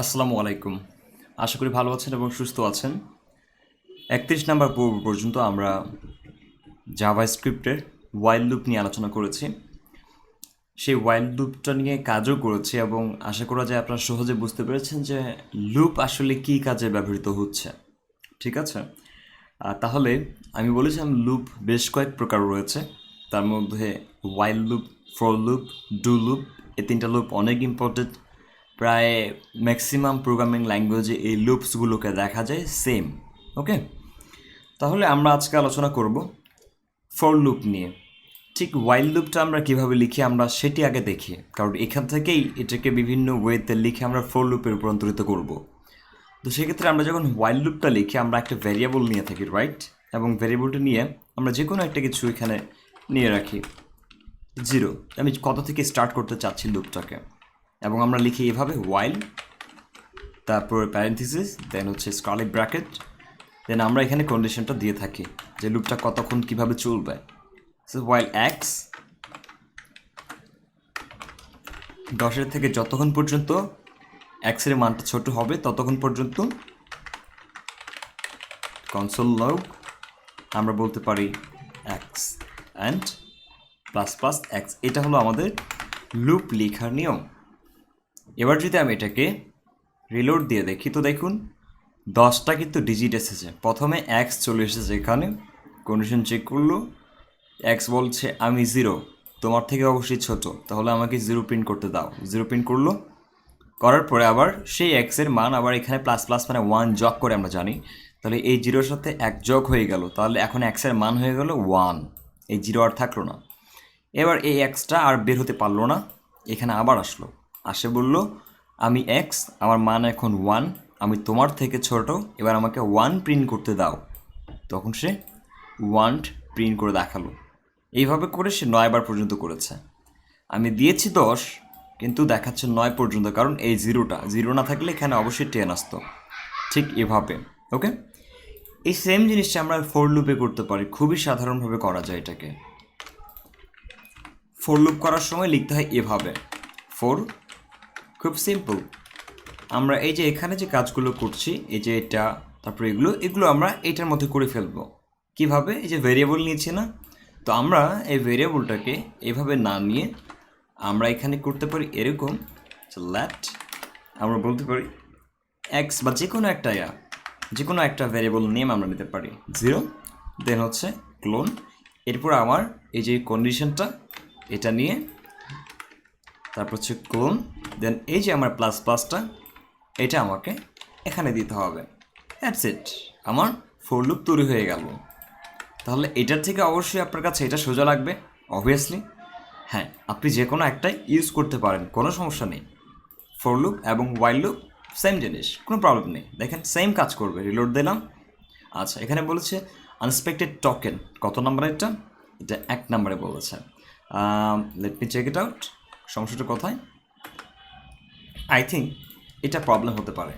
আসসালামু আলাইকুম। আশা করি ভালো আছেন এবং সুস্থ আছেন। একত্রিশ নাম্বার পর্ব পর্যন্ত আমরা জাভা স্ক্রিপ্টের ওয়াইল্ড লুপ নিয়ে আলোচনা করেছি। সেই ওয়াইল্ড লুপটা নিয়ে কাজও করেছি এবং আশা করা যায় আপনারা সহজে বুঝতে পেরেছেন যে লুপ আসলে কী কাজে ব্যবহৃত হচ্ছে। ঠিক আছে? তাহলে আমি বলেছিলাম লুপ বেশ কয়েক প্রকার রয়েছে। তার মধ্যে while loop for loop do loop এই তিনটা লুপ অনেক ইম্পর্টেন্ট প্রায় ম্যাক্সিমাম প্রোগ্রামিং ল্যাঙ্গুয়েজে এই লুপসগুলোকে দেখা যায় সেম ওকে তাহলে আমরা আজকে আলোচনা করব ফর লুপ নিয়ে। ঠিক ওয়াইল্ড লুপটা আমরা কীভাবে লিখি আমরা সেটি আগে দেখি, কারণ এখান থেকেই এটাকে বিভিন্ন ওয়েতে লিখে আমরা ফর লুপে রূপান্তরিত করব। তো সেক্ষেত্রে আমরা যখন ওয়াইল্ড লুপটা লিখি, আমরা একটা ভ্যারিয়েবল নিয়ে থাকি রাইট এবং ভ্যারিয়েবলটা নিয়ে আমরা যে কোনো একটা কিছু এখানে নিয়ে রাখি। জিরো আমি কত থেকে স্টার্ট করতে চাচ্ছি লুপটাকে এবং আমরা লিখি এভাবে ওয়াইল তারপর প্যারেন্থিসিস দেন হচ্ছে স্কলিক ব্র্যাকেট দেন আমরা এখানে কন্ডিশনটা দিয়ে থাকি যে লুপটা কতক্ষণ কীভাবে চলবে। ওয়াইল এক্স দশের থেকে যতক্ষণ পর্যন্ত এক্সের মানটা ছোট হবে, ততক্ষণ পর্যন্ত কনসোল লগ আমরা বলতে পারি x and plus plus x এটা হলো আমাদের লুপ লেখার নিয়ম। এবার যদি আমি এটাকে রিলোড দিয়ে দেখি, তো দেখুন, দশটা কিন্তু ডিজিট এসেছে। প্রথমে এক্স চলে এসেছে এখানে কন্ডিশন চেক করল। এক্স বলছে, আমি জিরো তোমার থেকে অবশ্যই ছোট, তাহলে আমাকে জিরো প্রিন্ট করতে দাও। জিরো প্রিন্ট করল, করার পরে আবার সেই এক্সের মান আবার এখানে প্লাস প্লাস মানে ওয়ান যোগ করে আমরা জানি। তাহলে এই জিরোর সাথে এক যোগ হয়ে গেল, তাহলে এখন এক্সের মান হয়ে গেল ওয়ান এই জিরো আর থাকল না। এবার এই এক্সটা আর বের হতে পারল না, এখানে আবার আসলো। আসে বলল, আমি এক্স আমার মান এখন ওয়ান আমি তোমার থেকে ছোট, এবার আমাকে ওয়ান প্রিন্ট করতে দাও। তখন সে ওয়ান প্রিন্ট করে দেখাল। এইভাবে করে সে নয়বার পর্যন্ত করেছে। আমি দিয়েছি দশ, কিন্তু দেখাচ্ছে নয় পর্যন্ত, কারণ এই জিরোটা, জিরো না থাকলে এখানে অবশ্যই টেন আসতো। ঠিক এভাবে ওকে এই সেম জিনিসটা আমরা ফোর লুপে করতে পারি, খুবই সাধারণভাবে করা যায় এটাকে। ফোর লুপ করার সময় লিখতে হয় এভাবে ফোর খুব সিম্পল আমরা এই যে এখানে যে কাজগুলো করছি, এই যে এটা, তারপরে এগুলো এগুলো আমরা এটার মধ্যে করে ফেলব। কীভাবে? এই যে ভেরিয়েবল নিয়েছি না? তো আমরা এই ভেরিয়েবলটাকে এভাবে না নিয়ে আমরা এখানে করতে পারি এরকম ল্যাট আমরা বলতে পারি এক্স বা যে কোনো একটা ইয়া যে কোনো একটা ভ্যারিয়েবল নেম আমরা নিতে পারি। জিরো দেন হচ্ছে ক্লোন এরপর আমার এই যে কন্ডিশনটা এটা নিয়ে, তারপর হচ্ছে ক্লোন দেন এই যে আমার প্লাস প্লাসটা এটা আমাকে এখানে দিতে হবে। দ্যাটস ইট আমার ফোর লুপ তৈরি হয়ে গেল। তাহলে এটার থেকে অবশ্যই আপনার কাছে এটা সোজা লাগবে অবভিয়াসলি হ্যাঁ আপনি যে কোনো একটাই ইউজ করতে পারেন, কোনো সমস্যা নেই। ফোর লুপ এবং ওয়াইল লুপ সেম জিনিস, কোনো প্রবলেম নেই। দেখেন সেম কাজ করবে রিলোড দিলাম। আচ্ছা এখানে বলেছে আনএক্সপেক্টেড টকেন কত নাম্বার এটা? এটা এক নাম্বারে বলেছে। Let me check it out সমস্যাটা কোথায়? আই থিঙ্ক এটা প্রবলেম হতে পারে।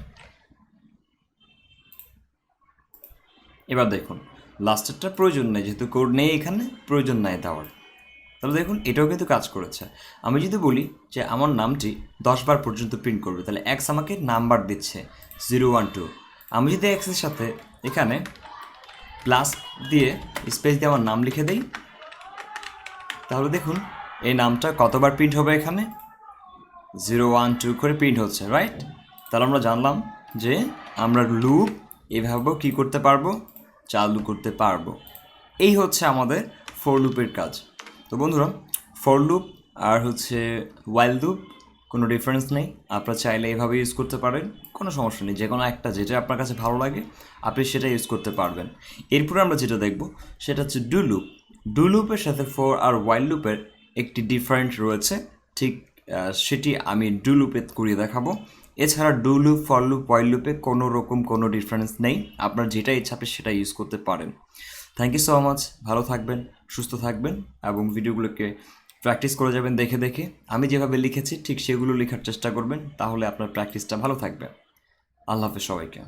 এবার দেখুন লাস্টেরটা প্রয়োজন নেই, যেহেতু কোড নেই এখানে, প্রয়োজন নাই দেওয়ার। তাহলে দেখুন, এটাও কিন্তু কাজ করেছে। আমি যদি বলি যে আমার নামটি দশ বার পর্যন্ত প্রিন্ট করবে, তাহলে এক্স আমাকে নাম্বার দিচ্ছে জিরো ওয়ান টু আমি যদি এক্সের সাথে এখানে প্লাস দিয়ে স্পেস দিয়ে আমার নাম লিখে দেই, তাহলে দেখুন, এই নামটা কতবার প্রিন্ট হবে এখানে? জিরো ওয়ান টু করে প্রিন্ট হচ্ছে রাইট তাহলে আমরা জানলাম যে আমরা লুপ এভাবেও কী করতে পারব? চালু করতে পারব। এই হচ্ছে আমাদের ফোর লুপের কাজ। তো বন্ধুরা ফোর লুপ আর হচ্ছে ওয়াইল্ড লুপ কোনো ডিফারেন্স নেই। আপনারা চাইলে এভাবে ইউজ করতে পারেন, কোনো সমস্যা নেই। যে কোনো একটা যেটা আপনার কাছে ভালো লাগে, আপনি সেটা ইউজ করতে পারবেন। এরপরে আমরা যেটা দেখব, সেটা হচ্ছে ডু লুপ ডু লুপের সাথে ফোর আর ওয়াইল্ড লুপের একটি ডিফারেন্ট রয়েছে, ঠিক সেটি আমি ডু লুপে করিয়ে দেখাবো। এছাড়া do loop for loop while লুপে কোনো রকম কোনো ডিফারেন্স নেই। আপনার যেটা ইচ্ছা আপনি সেটা ইউজ করতে পারেন। থ্যাংক ইউ সো মাচ ভালো থাকবেন, সুস্থ থাকবেন এবং ভিডিওগুলোকে প্র্যাকটিস করে যাবেন দেখে দেখে। আমি যেভাবে লিখেছি ঠিক সেগুলো লেখার চেষ্টা করবেন, তাহলে আপনার প্র্যাকটিসটা ভালো থাকবে। আল্লাহ হাফেজ সবাইকে।